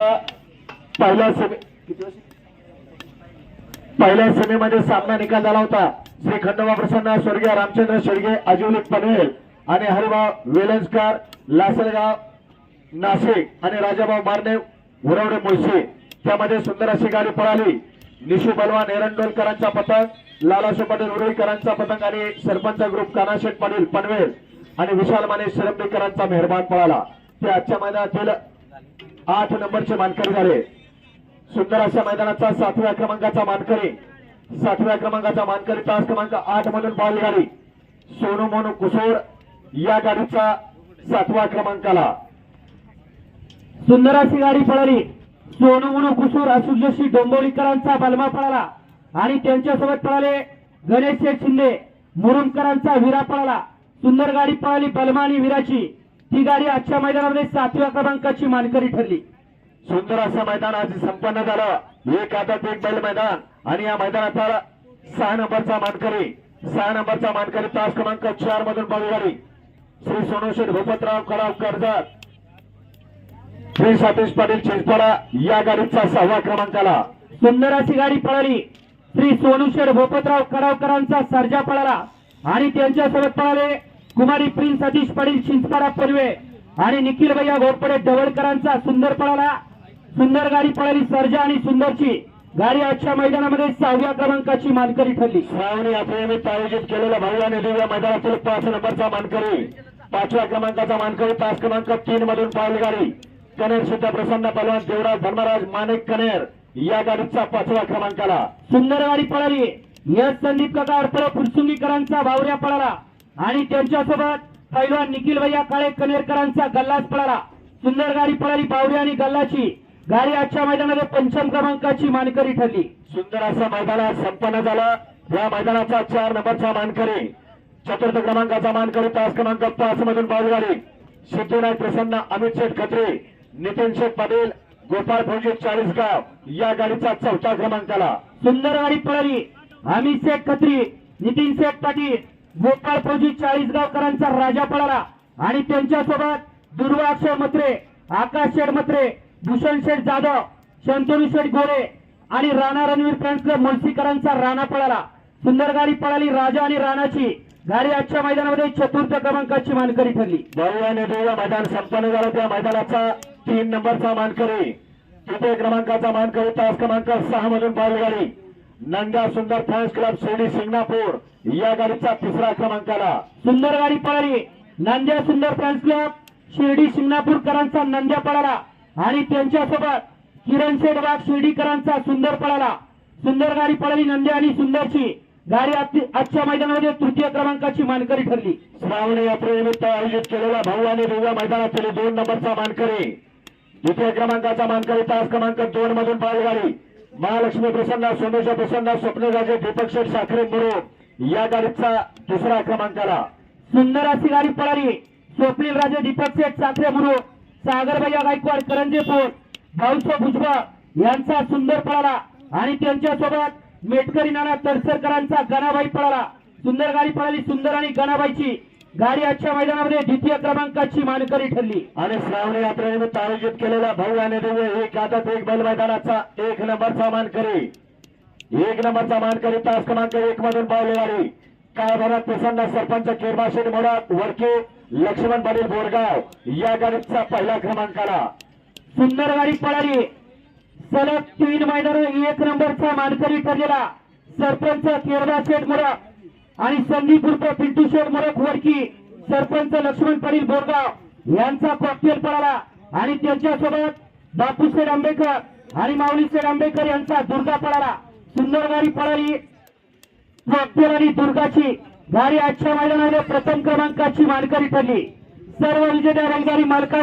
पहिल्या सेमी पहिल्या सेमीमध्ये सामना निकाल झाला होता. श्री खंडोबा प्रसन्न स्वर्गीय रामचंद्र शेडगे अजिवली पनवेल आणि हरिभाव वेलंजकर लासलगाव नाशिक आणि राजाभाऊ मारणे उरवडे मुळशी. त्यामध्ये सुंदर अशी गाडी पळाली. निशू बलवान एरंडोलकरांचा पतंग लालाशो पाटील उरळीकरांचा पतंग आणि सरपंच ग्रुप कानाशेठ पाटील पनवेल आणि विशाल माने शिरंबीकरांचा मेहरबान पळाला. ते आजच्या मैदानातील आठ नंबरचे मानकरी झाले. सुंदर अशा मैदानाचा सातव्या क्रमांकाचा मानकरी. सातव्या क्रमांकाचा मानकरी तास क्रमांक आठ मधून पाहिली गाडी सोनू मोनू कुसोड या गाडीचा सातव्या क्रमांकाला सुंदर अशी गाडी पळाली. सोनू मुनू कुसूर असुजशी डोंबोलीकरांचा बलमा पळाला. आणि त्यांच्यासोबत पळाले गणेश शेठ शिंदे. मुरुमकरांचा विरा पळाला. सुंदर गाडी पळाली बलमा आणि विराची. ती गाडी आजच्या मैदानामध्ये सातव्या क्रमांकाची मानकरी ठरली. सुंदर असं मैदान आज संपन्न झालं. एक आदत एक बैल मैदान आणि या मैदानाचा सहा नंबरचा मानकरी सहा नंबरचा मानकरी तास क्रमांक चार मधून पाहिली गाडी श्री सोनूशेठ भूपतराव कडाव कर्जत श्री सतीश पाटील चिंचपाडा या गाडीचा सहावा क्रमांकाला. सुंदर अशी गाडी पळाली. श्री सोनुशेठ भोपतराव कडावकरांचा सर्जा पळाला आणि त्यांच्यासोबत पळाले कुमारी प्रिन्स सतीश पाटील चिंचपाडा पनवे आणि निखिल भैया घोरपडे ढवळकरांचा सुंदर पळाला. सुंदर गाडी पळाली सर्जा आणि सुंदरची. गाडी आजच्या मैदानामध्ये सहाव्या क्रमांकाची मानकरी ठरली. श्रावणी यात्रेनिमित्त आयोजित केलेल्या आणि दिव्य मैदानातील पाच नंबरचा मानकरी. पाचव्या क्रमांकाचा मानकरी तास क्रमांक तीन मधून पाहिली गाडी. कनेर सुद्धा प्रसन्न पलवान देवराज धर्मराज माणिक कनेर या गाडीचा पाचव्या क्रमांकाला. सुंदर गाडी पळाली. यश संदीप काका अडपळे फुलसुंगीकरांचा बावऱ्या पळाला. आणि त्यांच्यासोबत पैलवान निखिल भैया काळे कनेरकरांचा गल्लाच पळाला. सुंदर गाडी पळाली बावरी आणि गल्लाची. गाडी आजच्या मैदानामध्ये पंचम क्रमांकाची मानकरी ठरली. सुंदर असं मैदानात संपन्न झालं. या मैदानाचा चार नंबरचा मानकरी. चतुर्थ क्रमांकाचा मानकरी तास क्रमांक पाच मधून पाहिली गाडी सिद्धिनाथ प्रसन्न अमित शेठ खत्री नितीन शेठ पाटील गोपाळ फौजी चाळीसगाव या गाडीचा चौथा क्रमांकाला. सुंदर गाडी पळाली. अमित शेठ खत्री नितीन शेठ पाटील गोपाळपूजी चाळीसगावकरांचा राजा पळाला. आणि त्यांच्यासोबत दुर्वाक्षर मत्रे आकाश शेठ मत्रे भूषण शेठ जाधव शंतनू शेठ गोरे आणि राणा रणवीर फॅन्स मुळशीकरांचा राणा पळाला. सुंदर गाडी पळाली राजा आणि राणाची. गाडी आजच्या मैदानामध्ये चतुर्थ क्रमांकाची मानकरी ठरली. भाऊ आणि मैदान संपन्न झालं. त्या मैदानाचा तीन नंबरचा मानकरी. तृतीय क्रमांकाचा मानकरी तास क्रमांक सहा मधून पाहिली गाडी नंदा सुंदर फॅन्स क्लब शिर्डी शिंगणापूर या गाडीचा तिसरा क्रमांकाला. सुंदर गाडी पळाली. नांद्या सुंदर फॅन्स क्लब शिर्डी शिंगणापूरकरांचा नंद्या पळाला. आणि त्यांच्यासोबत किरण शेठ वाघ शिर्डीकरांचा सुंदर पळाला. सुंदर गाडी पळाली नंद्या आणि सुंदरची. गाडी आजची- आजच्या मैदानामध्ये तृतीय क्रमांकाची मानकरी ठरली. श्रावणी यात्रेनिमित्त आयोजित केलेल्या भाऊ आणि दिव्या मैदानातील दोन नंबरचा मानकरी. द्वितीय क्रमांकाचा मानकरी तास क्रमांक दोन मधून पाहिली गाडी. महालक्ष्मी प्रसन्न सोमेशा प्रसन्न स्वप्नराजे दीपक शेठ साखरे मुरुम. या गाडीचा दुसरा क्रमांकाला सुंदर अशी गाडी पळाली. स्वप्नील राजे दीपक शेठ साखरे मुरू सागरभैया गायकवाड करंजेपूर. भाऊसो भुजबळ यांचा सुंदर पळाला. आणि त्यांच्यासोबत मेटकरी नाना तरसरकरांचा गणाबाई पळाला. सुंदर गाडी पळाली सुंदर आणि गणाबाईची. गाडी आजच्या मैदानामध्ये द्वितीय क्रमांकाची मानकरी ठरली. आणि श्रावणी यात्रेनिमित्त आयोजित केलेल्या भाऊ आणि दिव्य एक आदत एक बैल मैदानाचा एक नंबरचा मानकरी. एक नंबरचा मानकरी तास क्रमांक एक मधून पावले गाडी काय भरात प्रसन्न सरपंच किरमाशेठ मोडा वरके लक्ष्मण पाटील बोरगाव या गाडीचा पहिला क्रमांकाला. सुंदर गाडी पळाली. सलग तीन मैदान एक नंबरचा मानकरी ठरलेला. सरपंच केरळा शेठ मोरक आणि संदीप उर्फ पिंटू शेठ मोरक वडकी सरपंच लक्ष्मण पाटील बोरगाव यांचा कॉकटेल पळाला. आणि त्यांच्यासोबत बापूशेठ आंबेकर आणि माऊली शेठ आंबेकर यांचा दुर्गा पळाला. सुंदर गाडी पळाली. कॉकटेल आणि दुर्गाची गाडी आजच्या मैदानामध्ये प्रथम क्रमांकाची मानकरी ठरली. सर्व विजेत्या रंगारी मालका